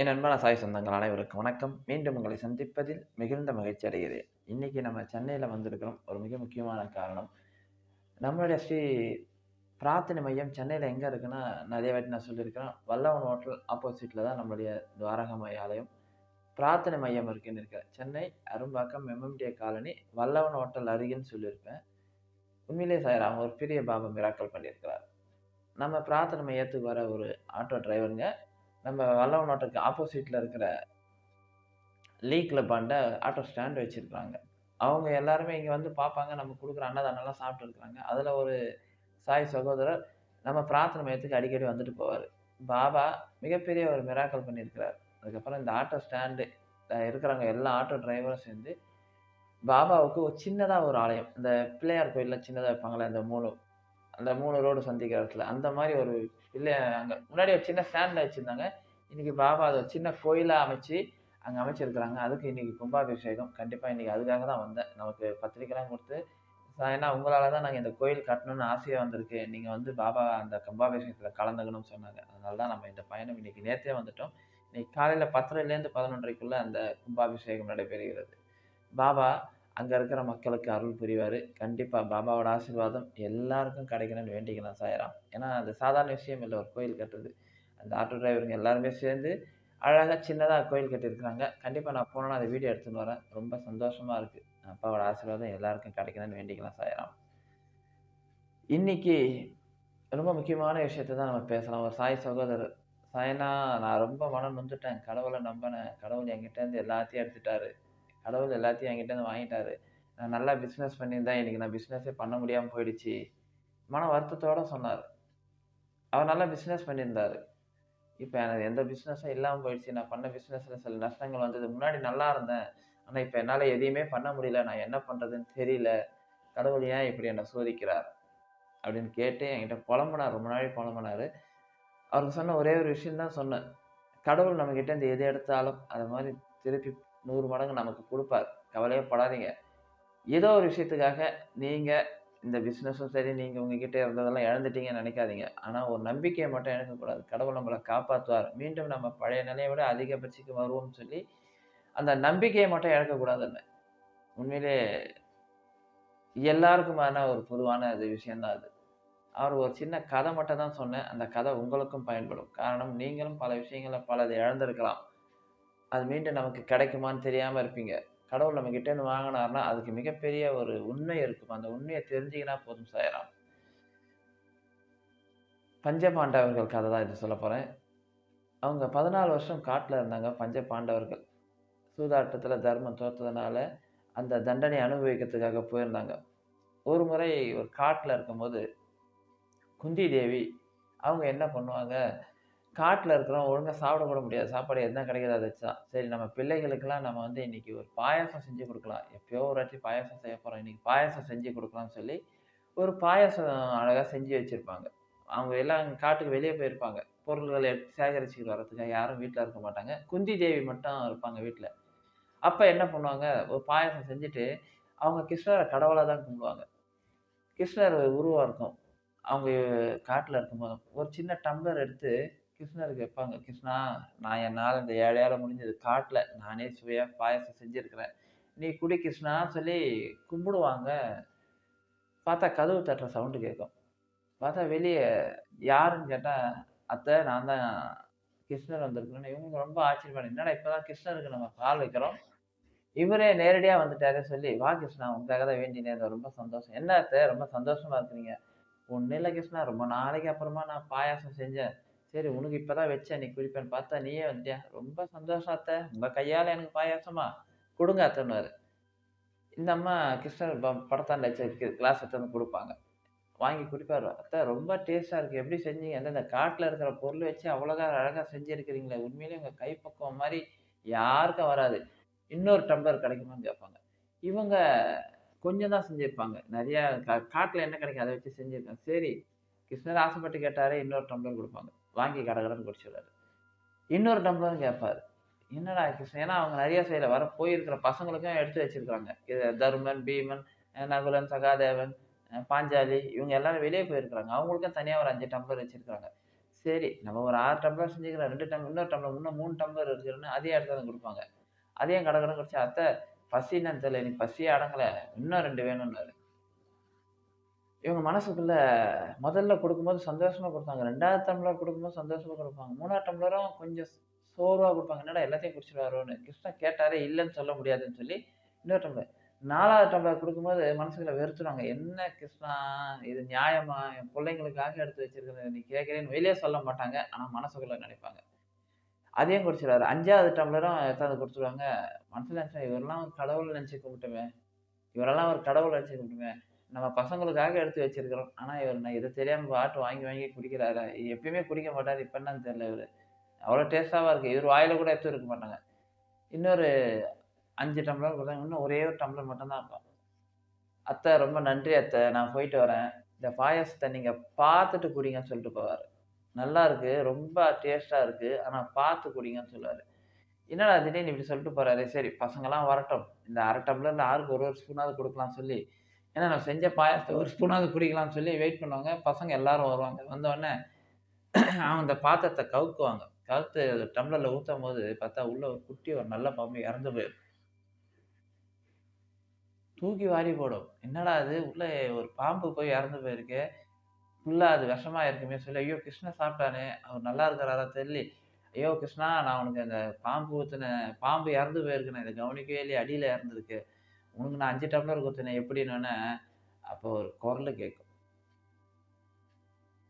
என் அன்பான சாய் சொந்தங்கள் அனைவருக்கும் வணக்கம். மீண்டும் உங்களை சந்திப்பதில் மிகுந்த மகிழ்ச்சி அடைகிறேன். இன்னைக்கு நம்ம சென்னையில் வந்திருக்கிறோம். ஒரு மிக முக்கியமான காரணம். நம்மளுடைய ஸ்ரீ பிரார்த்தனை மையம் சென்னையில் எங்கே இருக்குன்னா நிறைய வாட்டி நான் சொல்லியிருக்கிறேன் வல்லவன் ஹோட்டல் ஆப்போசிட்டில் தான் நம்மளுடைய துவாரகமய ஆலயம். பிரார்த்தனை மையம் இருக்குன்னு இருக்கேன் Chennai Arumbakkam MMDA colony Vallavan hotel அருகின்னு சொல்லியிருப்பேன். உண்மையிலே சார் அவங்க ஒரு பெரிய பாபா மிராக்கல் பண்ணியிருக்கிறார். நம்ம பிரார்த்தனை மையத்துக்கு வர ஒரு ஆட்டோ டிரைவருங்க நம்ம வல்லவன் ஹோட்டலுக்கு ஆப்போசிட்டில் இருக்கிற லீ கிளப்பாண்ட ஆட்டோ ஸ்டாண்ட் வச்சுருக்காங்க. அவங்க எல்லாருமே இங்கே வந்து பார்ப்பாங்க நம்ம கொடுக்குற அன்னதானம்லாம் சாப்பிட்டு இருக்கிறாங்க. அதில் ஒரு சாய் சகோதரர் நம்ம பிரார்த்தனை மையத்துக்கு அடிக்கடி வந்துட்டு போவார். பாபா மிகப்பெரிய ஒரு மிராக்கல் பண்ணியிருக்கிறார். அதுக்கப்புறம் இந்த ஆட்டோ ஸ்டாண்டு இருக்கிறவங்க எல்லா ஆட்டோ டிரைவரும் சேர்ந்து பாபாவுக்கு ஒரு சின்னதாக ஒரு ஆலயம். இந்த பிள்ளையார் கோயிலில் சின்னதாக வைப்பாங்களே அந்த மூணு அந்த மூணு ரோடு சந்திக்கிற இடத்துல. அந்த மாதிரி ஒரு பிள்ளை அங்கே முன்னாடி ஒரு சின்ன ஸ்டாண்டில் வச்சுருந்தாங்க. இன்னைக்கு பாபா அதை சின்ன கோயிலாக அமைச்சு அங்கே அமைச்சிருக்கிறாங்க. அதுக்கு இன்னைக்கு கும்பாபிஷேகம். கண்டிப்பாக இன்னைக்கு அதுக்காக தான் வந்தேன். நமக்கு பத்திரிக்கைலாம் கொடுத்து ஏன்னா உங்களால் தான் நாங்கள் இந்த கோயில் கட்டணும்னு ஆசையாக வந்திருக்கு. நீங்கள் வந்து பாபா அந்த கும்பாபிஷேகத்தில் கலந்துக்கணும்னு சொன்னாங்க. அதனால தான் நம்ம இந்த பயணம் இன்னைக்கு நேற்றே வந்துட்டோம். இன்னைக்கு காலையில் பத்தரைலேருந்து பதினொன்றரைக்குள்ளே அந்த கும்பாபிஷேகம் நடைபெறுகிறது. பாபா அங்கே இருக்கிற மக்களுக்கு அருள் புரிவார். கண்டிப்பாக பாபாவோட ஆசீர்வாதம் எல்லாருக்கும் கிடைக்கணும்னு வேண்டிக்கலாம் சாயராம். ஏன்னா அது சாதாரண விஷயம் இல்லை. ஒரு கோயில் கட்டுறது. அந்த ஆட்டோ டிரைவருங்க எல்லாருமே சேர்ந்து அழகாக சின்னதாக கோயில் கட்டியிருக்கிறாங்க. கண்டிப்பாக நான் போனேன்னா அந்த வீடியோ எடுத்துன்னு வரேன். ரொம்ப சந்தோஷமாக இருக்குது அப்பாவோட ஆசீர்வாதம் எல்லாருக்கும் கிடைக்கணும்னு வேண்டிக்கலாம் சாயராம். இன்னைக்கு ரொம்ப முக்கியமான விஷயத்தை தான் நம்ம பேசலாம். ஒரு சாய் சகோதரர் சாயனா நான் ரொம்ப மனம் நொந்துட்டேன். கடவுளை நம்பினேன். கடவுள் என்கிட்டேருந்து எல்லாத்தையும் எடுத்துட்டாரு. கடவுள் எல்லாத்தையும் என்கிட்ட இருந்து வாங்கிட்டாரு. நான் நல்லா பிஸ்னஸ் பண்ணியிருந்தேன். இன்றைக்கி நான் பிஸ்னஸே பண்ண முடியாமல் போயிடுச்சு. மன வருத்தத்தோட சொன்னார். அவர் நல்லா பிஸ்னஸ் பண்ணியிருந்தார். இப்போ எனக்கு எந்த பிஸ்னஸும் இல்லாமல் போயிடுச்சு. நான் பண்ண பிஸ்னஸில் சில நஷ்டங்கள் வந்தது. முன்னாடி நல்லா இருந்தேன். ஆனால் இப்போ என்னால் எதையுமே பண்ண முடியல. நான் என்ன பண்ணுறதுன்னு தெரியல. கடவுள் ஏன் இப்படி என்னை சோதிக்கிறார்? அப்படின்னு கேட்டு என்கிட்ட புலம்புனார். ரொம்ப நாளை புலம்புனார். அவருக்கு சொன்ன ஒரே ஒரு விஷயம் தான் சொன்னேன். கடவுள் நம்மக்கிட்ட இந்த எது எடுத்தாலும் அது மாதிரி திருப்பி நூறு மடங்கு நமக்கு கொடுப்பார். கவலையே படாதீங்க. ஏதோ ஒரு விஷயத்துக்காக நீங்கள் இந்த பிஸ்னஸும் சரி நீங்கள் உங்ககிட்ட இருந்ததெல்லாம் இழந்துட்டீங்கன்னு நினைக்காதீங்க. ஆனால் ஒரு நம்பிக்கையை மட்டும் இழக்கக்கூடாது. கடவுள் நம்மளை காப்பாற்றுவார் மீண்டும் நம்ம பழைய நிலையை விட அதிகபட்சிக்கு வருவோம்னு சொல்லி அந்த நம்பிக்கையை மட்டும் இழக்கக்கூடாதுன்னு. உண்மையிலே எல்லாருக்குமான ஒரு பொதுவான அது விஷயந்தான் அது. அவர் ஒரு சின்ன கதை மட்டும் தான் சொன்னேன். அந்த கதை உங்களுக்கும் பயன்படும். காரணம் நீங்களும் பல விஷயங்களை பலதை இழந்திருக்கலாம். அது மீண்டும் நமக்கு கிடைக்குமான்னு தெரியாமல் இருப்பீங்க. கடவுள் நம்ம கிட்டேருந்து வாங்கினார்னா அதுக்கு மிகப்பெரிய ஒரு உண்மை இருக்கும். அந்த உண்மையை தெரிஞ்சிங்கன்னா போதும் சாயராம். பஞ்ச பாண்டவர்கள் கதை தான் இது சொல்ல போகிறேன் அவங்க பதினாலு வருஷம் காட்டில் இருந்தாங்க பஞ்ச பாண்டவர்கள் சூதாட்டத்தில் தர்மம் தோற்றதுனால அந்த தண்டனை அனுபவிக்கிறதுக்காக போயிருந்தாங்க. ஒரு முறை ஒரு காட்டில் இருக்கும்போது குந்தி தேவி அவங்க என்ன பண்ணுவாங்க? காட்டில் இருக்கிறோம் ஒழுங்காக சாப்பிடக்கூட முடியாது. சாப்பாடு என்ன கிடைக்குது அதை வச்சா. சரி நம்ம பிள்ளைகளுக்கெல்லாம் நம்ம வந்து இன்னைக்கு ஒரு பாயாசம் செஞ்சு கொடுக்கலாம். எப்பயோ ஒரு வாட்டி பாயாசம் செய்ய போகிறோம் இன்னைக்கு பாயாசம் செஞ்சு கொடுக்கலாம்னு சொல்லி ஒரு பாயாசம் அழகாக செஞ்சு வச்சுருப்பாங்க. அவங்க எல்லாம் காட்டுக்கு வெளியே போயிருப்பாங்க. பொருள்களை எடுத்து சேகரிச்சுட்டு வரதுக்காக யாரும் வீட்டில் இருக்க மாட்டாங்க. குந்தி தேவி மட்டும் இருப்பாங்க வீட்டில் அப்போ என்ன பண்ணுவாங்க? ஒரு பாயாசம் செஞ்சுட்டு அவங்க கிருஷ்ணரை கடவுளாக தான் கும்பிடுவாங்க. கிருஷ்ணர் உருவாக இருக்கும். அவங்க காட்டில் இருக்கும்போது ஒரு சின்ன டம்ளர் எடுத்து கிருஷ்ணர் கேட்பாங்க கிருஷ்ணா நான் என்னால் இந்த ஏழையால் முடிஞ்சது காட்டில். நானே சுவையாக பாயசம் செஞ்சுருக்கிறேன். நீ குடி கிருஷ்ணான்னு சொல்லி கும்பிடுவாங்க. பார்த்தா கதவு தட்டுற சவுண்டு கேட்கும். பார்த்தா வெளியே யாருன்னு கேட்டால் அத்தை நான் தான் கிருஷ்ணர் வந்திருக்கிறேன்னு. இவங்க ரொம்ப ஆச்சரியமான என்னடா இப்போ தான் கிருஷ்ணருக்கு நம்ம கால் வைக்கிறோம்? இவரே நேரடியாக வந்துட்டாரே சொல்லி வா கிருஷ்ணா உங்களுக்காக தான் வேண்டினேன். ரொம்ப சந்தோஷம். என்ன அத்தை ரொம்ப சந்தோஷமாக இருக்கிறீங்க? ஒன்றும் இல்லை கிருஷ்ணா ரொம்ப நாளைக்கு அப்புறமா நான் பாயாசம் செஞ்சேன். சரி உனக்கு இப்பதான் வச்சேன் நீ குடிப்பேன்னு பார்த்தா நீயே வந்துட்டியா ரொம்ப சந்தோஷம் அத்தை. உங்க கையால எனக்கு பாயாசமா. கொடுங்க அத்தைன்னுவாரு. இந்த அம்மா கிருஷ்ணர் படத்தாண்ட கிளாஸ் எடுத்து வந்து கொடுப்பாங்க. வாங்கி குடிப்பாரு. அத்தை ரொம்ப டேஸ்டா இருக்கு. எப்படி செஞ்சீங்க? அந்த இந்த காட்டுல இருக்கிற பொருள் வச்சு அவ்வளோதான் அழகா செஞ்சிருக்கிறீங்களே. உண்மையிலேயே உங்க கைப்பக்குவம் மாதிரி யாருக்கும் வராது. இன்னொரு டம்ளர் கிடைக்குமான்னு கேட்பாங்க. இவங்க கொஞ்சம் தான் செஞ்சிருப்பாங்க. நிறையா கா- என்ன கிடைக்கும் அதை வச்சு செஞ்சுருக்காங்க. சரி கிருஷ்ணர் ஆசைப்பட்டு கேட்டாரே இன்னொரு டம்ளர் கொடுப்பாங்க. வாங்கி கடகடன்னு குடிச்சிடுறாரு. இன்னொரு டம்ளரும் கேட்பாரு என்னடா கிருஷ்ணன் ஏன்னா அவங்க நிறைய செய்யல. வர போயிருக்கிற பசங்களுக்கும் எடுத்து வச்சிருக்காங்க. இது தருமன் பீமன் நகுலன் சகாதேவன் பாஞ்சாலி இவங்க எல்லாரும் வெளியே போயிருக்கிறாங்க. அவங்களுக்கும் தனியாக ஒரு அஞ்சு டம்ளர் வச்சிருக்காங்க சரி நம்ம ஒரு ஆறு டம்ளர் செஞ்சுக்கிறோம். ரெண்டு டம்ளர் இன்னொரு டம்ளர் இன்னும் மூணு டம்ளர் இருக்குன்னு அதே இடத்துல தான் கொடுப்பாங்க. அதையும் கடை கடன் குடிச்சு அத்தை பசி என்னன்னு தெரியல எனக்கு பசியே அடங்கலை. இன்னும் ரெண்டு வேணும்னாரு. இவங்க மனசுக்குள்ள முதல்ல கொடுக்கும்போது சந்தோஷமா கொடுத்தாங்க ரெண்டாவது டம்ளர் கொடுக்கும்போது சந்தோஷமா கொடுப்பாங்க. மூணாவது டம்ளரும் கொஞ்சம் சோர்வா கொடுப்பாங்க. என்னடா எல்லாத்தையும் குடிச்சிடுவாரோன்னு கிருஷ்ணன் கேட்டாரே இல்லைன்னு சொல்ல முடியாதுன்னு சொல்லி இன்னொரு டம்ளர் நாலாவது டம்ளர் கொடுக்கும்போது மனசுக்குள்ள வெறுத்துருவாங்க. என்ன கிருஷ்ணா இது நியாயமா? என் பிள்ளைங்களுக்காக எடுத்து வச்சிருக்கிறது. நீ கேட்குறேன்னு வெளியே சொல்ல மாட்டாங்க. ஆனா மனசுக்குள்ள நினைப்பாங்க. அதையும் குடிச்சிடுவாரு அஞ்சாவது டம்ளரும் எடுத்தாந்து கொடுத்துருவாங்க. மனசுல நினைச்சா இவரெல்லாம் ஒரு கடவுள் நினைச்சு கும்பிட்டுமே. இவரெல்லாம் ஒரு கடவுள் நினைச்சு கும்பிட்டுமே. நம்ம பசங்களுக்காக எடுத்து வச்சிருக்கிறோம். ஆனால் இவர் நான் இதை தெரியாமல் பாட்டு வாங்கி வாங்கி குடிக்கிறாரு? எப்பயுமே குடிக்க மாட்டார். இப்ப என்னன்னு தெரியல இவர். அவ்வளோ டேஸ்டாவா இருக்குது இவர் வாயில கூட எடுத்து இருக்க மாட்டாங்க. இன்னொரு அஞ்சு டம்ளர் கொடுத்தாங்க. இன்னும் ஒரே ஒரு டம்ளர் மட்டும்தான் இருக்கும். அத்தை ரொம்ப நன்றி அத்தை. நான் போயிட்டு வரேன். இந்த பாயசத்தை நீங்கள் பார்த்துட்டு குடிங்கன்னு சொல்லிட்டு போவார். நல்லா இருக்கு. ரொம்ப டேஸ்ட்டாக இருக்குது ஆனால் பார்த்து குடிங்கன்னு சொல்லுவார். என்னடா திடீர்னு இப்படி சொல்லிட்டு போகிறாரு சரி பசங்களாம் வரட்டும். இந்த அரை டம்ளர்ல ஆறுக்கு ஒரு ஒரு ஸ்பூனாவது கொடுக்கலாம் சொல்லி ஏன்னா நான் செஞ்ச பாயாசத்தை ஒரு ஸ்பூனாவது குடிக்கலாம்னு சொல்லி வெயிட் பண்ணுவாங்க. பசங்க எல்லாரும் வருவாங்க. வந்தோடனே அவங்க அந்த பாத்திரத்தை கவுக்குவாங்க. கவுத்து டம்ளரில் ஊற்றும் போது பார்த்தா உள்ள ஒரு குட்டி ஒரு நல்ல பாம்பு இறந்து போயிடும். தூக்கி வாரி போடும். என்னடா அது உள்ளே ஒரு பாம்பு போய் இறந்து போயிருக்கு. ஃபுல்லா அது விஷமா இருக்குமே சொல்லி ஐயோ கிருஷ்ணா சாப்பிட்டானே. அவர் நல்லா இருக்கிறாரா தெரியல. ஐயோ கிருஷ்ணா நான் உனக்கு அந்த பாம்பு ஊற்றின பாம்பு இறந்து போயிருக்கேன் இதை கவனிக்கவே இல்லையே. அடியில் இறந்துருக்கு. உனக்கு நான் அஞ்சு டம்ளர் ஊத்துனேன் எப்படின்னு அப்போ ஒரு குரல் கேட்கும்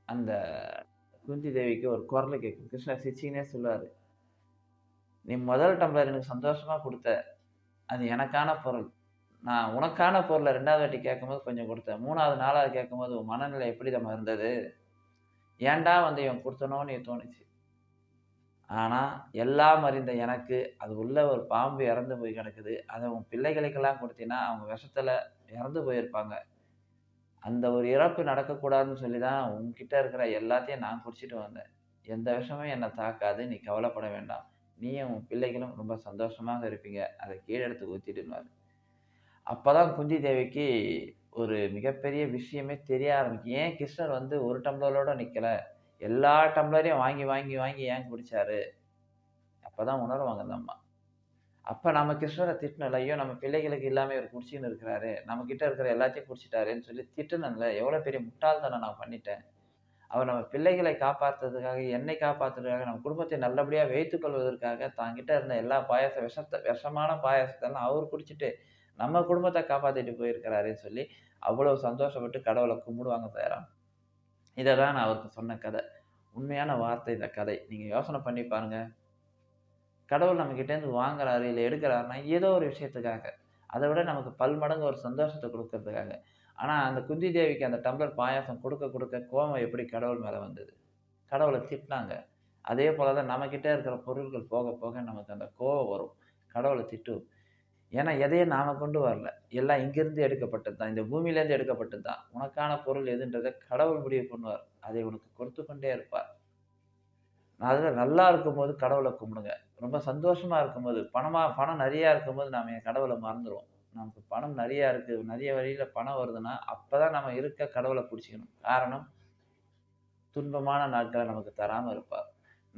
அந்த குந்தி தேவிக்கு ஒரு குரல் கேட்கும் கிருஷ்ணர் சிச்சினே சொல்லுவார் நீ முதல் டம்ளர் எனக்கு சந்தோஷமாக கொடுத்த அது எனக்கான பொருள். நான் உனக்கான பொருளை ரெண்டாவது வாட்டி கேட்கும்போது கொஞ்சம் கொடுத்தேன் மூணாவது நாலாவது கேட்கும்போது உன் மனநிலை எப்படி தம்மா இருந்தது? ஏன்டா வந்து இவன் கொடுத்தனோன்னு நீ தோணுச்சு. ஆனால் எல்லாம் அறிந்த எனக்கு அது உள்ள ஒரு பாம்பு இறந்து போய் கிடக்குது. அதை உன் பிள்ளைகளுக்கெல்லாம் கொடுத்தீங்கன்னா அவங்க விஷத்துல இறந்து போயிருப்பாங்க. அந்த ஒரு இறப்பு நடக்கக்கூடாதுன்னு சொல்லி தான் உன்கிட்ட இருக்கிற எல்லாத்தையும் நான் குடிச்சிட்டு வந்தேன். எந்த விஷமும் என்னை தாக்காது நீ கவலைப்பட வேண்டாம். நீயும் உன் பிள்ளைகளும் ரொம்ப சந்தோஷமாக இருப்பீங்க. அதை கீழே எடுத்து ஊத்திட்டுனாரு அப்பதான் குந்தி தேவிக்கு ஒரு மிகப்பெரிய விஷயமே தெரிய ஆரம்பிக்கும். ஏன் கிருஷ்ணர் வந்து ஒரு டம்ளரோட நிற்கலை எல்லா டம்ளரையும் வாங்கி வாங்கி வாங்கி ஏன் குடிச்சாரு? அப்பதான் உணர்வாங்க அந்த அம்மா. அப்ப நம்ம கிருஷ்ணரை திட்டணும்ல ஐயோ நம்ம பிள்ளைகளுக்கு இல்லாம இவர் குடிச்சின்னு இருக்கிறாரு. நம்ம கிட்ட இருக்கிற எல்லாத்தையும் குடிச்சிட்டாருன்னு சொல்லி திட்டணும்ல எவ்வளவு பெரிய முட்டாள்தனம் நான் பண்ணிட்டேன். அவர் நம்ம பிள்ளைகளை காப்பாற்றுறதுக்காக என்னை காப்பாத்துறதுக்காக நம்ம குடும்பத்தை நல்லபடியா வைத்துக் கொள்வதற்காக தாங்கிட்ட இருந்த எல்லா பாயச விஷத்தை விஷமான பாயாசத்தெல்லாம் அவர் குடிச்சிட்டு நம்ம குடும்பத்தை காப்பாத்திட்டு போயிருக்கிறாருன்னு சொல்லி அவ்வளவு சந்தோஷப்பட்டு கடவுளை கும்பிடுவாங்க தயாராம். இதை தான் நான் அவருக்கு சொன்ன கதை. உண்மையான வார்த்தை இந்த கதை. நீங்கள் யோசனை பண்ணி பாருங்கள் கடவுள் நம்மக்கிட்டேருந்து வாங்குறாரு இல்லை எடுக்கிறாருன்னா ஏதோ ஒரு விஷயத்துக்காக. அதை விட நமக்கு பல் மடங்கு ஒரு சந்தோஷத்தை கொடுக்கறதுக்காக. ஆனால் அந்த குந்தி தேவிக்கு அந்த டம்ளர் பாயாசம் கொடுக்க கொடுக்க கோபம் எப்படி கடவுள் மேலே வந்தது? கடவுளை திட்டினாங்க. அதே போல தான் நம்மக்கிட்டே இருக்கிற பொருட்கள் போக போக நமக்கு அந்த கோபம் வரும். கடவுளை திட்டு ஏன்னா எதையும் நாம் கொண்டு வரல. எல்லாம் இங்கிருந்து எடுக்கப்பட்டது தான். இந்த பூமியிலேருந்து எடுக்கப்பட்டது தான். உனக்கான பொருள் எதுன்றதை கடவுள் முடிவு பண்ணுவார். அதை உனக்கு கொடுத்து கொண்டே இருப்பார். அதில் நல்லா இருக்கும்போது கடவுளை கும்பிடுங்க. ரொம்ப சந்தோஷமாக இருக்கும்போது பணமாக பணம் நிறையா இருக்கும்போது நாம் என் கடவுளை மறந்துடுவோம் நமக்கு பணம் நிறையா இருக்குது நிறைய வழியில் பணம் வருதுன்னா அப்போ தான் நம்ம இருக்க கடவுளை பிடிச்சிக்கணும். காரணம் துன்பமான நாட்களை நமக்கு தராமல் இருப்பார்.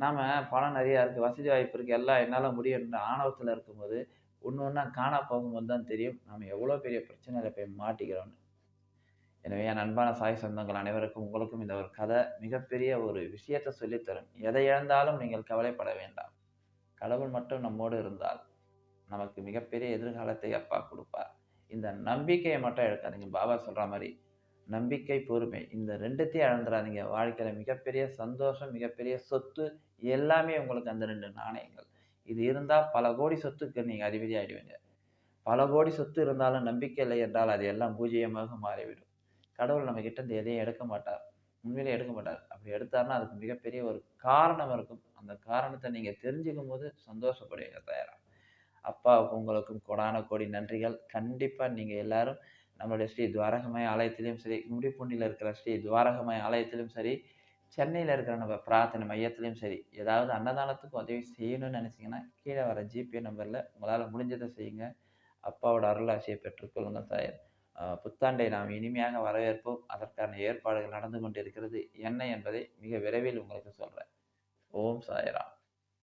நாம் பணம் நிறையா இருக்குது வசதி வாய்ப்பு இருக்குது எல்லாம் என்னால் முடியும்ன்ற ஆணவத்தில் இருக்கும்போது ஒன்று ஒன்றா காணா போகும்போது தான் தெரியும் நம்ம எவ்வளோ பெரிய பிரச்சனையில் போய் மாட்டிக்கிறோம்னு. எனவே என் அன்பான சாய் சொந்தங்கள் அனைவருக்கும் உங்களுக்கும் இந்த ஒரு கதை மிகப்பெரிய ஒரு விஷயத்தை சொல்லித்தரும். எதை இழந்தாலும் நீங்கள் கவலைப்பட வேண்டாம். கடவுள் மட்டும் நம்மோடு இருந்தால் நமக்கு மிகப்பெரிய எதிர்காலத்தை அப்பா கொடுப்பார். இந்த நம்பிக்கையை மட்டும் எடுக்காதீங்க பாபா சொல்கிற மாதிரி நம்பிக்கை பொறுமை இந்த ரெண்டுத்தையும் இழந்துடாதீங்க. வாழ்க்கையில் மிகப்பெரிய சந்தோஷம் மிகப்பெரிய சொத்து எல்லாமே உங்களுக்கு அந்த ரெண்டு நாணயங்கள். இது இருந்தால் பல கோடி சொத்துக்கு நீங்கள் அதிபதி ஆகிடுவீங்க பல கோடி சொத்து இருந்தாலும் நம்பிக்கை இல்லை என்றால் அது எல்லாம் பூஜ்ஜியமாக மாறிவிடும். கடவுள் நம்ம கிட்ட இருந்து எதையும் எடுக்க மாட்டார். உண்மையிலே எடுக்க மாட்டார். அப்படி எடுத்தாருன்னா அதுக்கு மிகப்பெரிய ஒரு காரணம் இருக்கும். அந்த காரணத்தை நீங்கள் தெரிஞ்சுக்கும் போது சந்தோஷப்படுவீங்க தயாராக அப்பாவுக்கு உங்களுக்கும் கொடான கோடி நன்றிகள். கண்டிப்பாக நீங்கள் எல்லாரும் நம்மளுடைய ஸ்ரீ துவாரகமய ஆலயத்திலையும் சரி முடிப்பூண்டியில் இருக்கிற ஸ்ரீ துவாரகமய ஆலயத்திலும் சரி சென்னையில் இருக்கிற நம்ம பிரார்த்தனை மையத்துலேயும் சரி ஏதாவது அன்னதானத்துக்கு உதவி செய்யணும்னு நினச்சிங்கன்னா கீழே வர ஜிபே நம்பரில் உங்களால் முடிஞ்சதை செய்யுங்க. அப்பாவோட அருளாசியை பெற்றுக்கொள்ளுங்க தாயர் புத்தாண்டை நாம் இனிமையாக வரவேற்போம். அதற்கான ஏற்பாடுகள் நடந்து கொண்டிருக்கிறது. என்ன என்பதை மிக விரைவில் உங்களுக்கு சொல்கிறேன் ஓம் சாய்ராம்.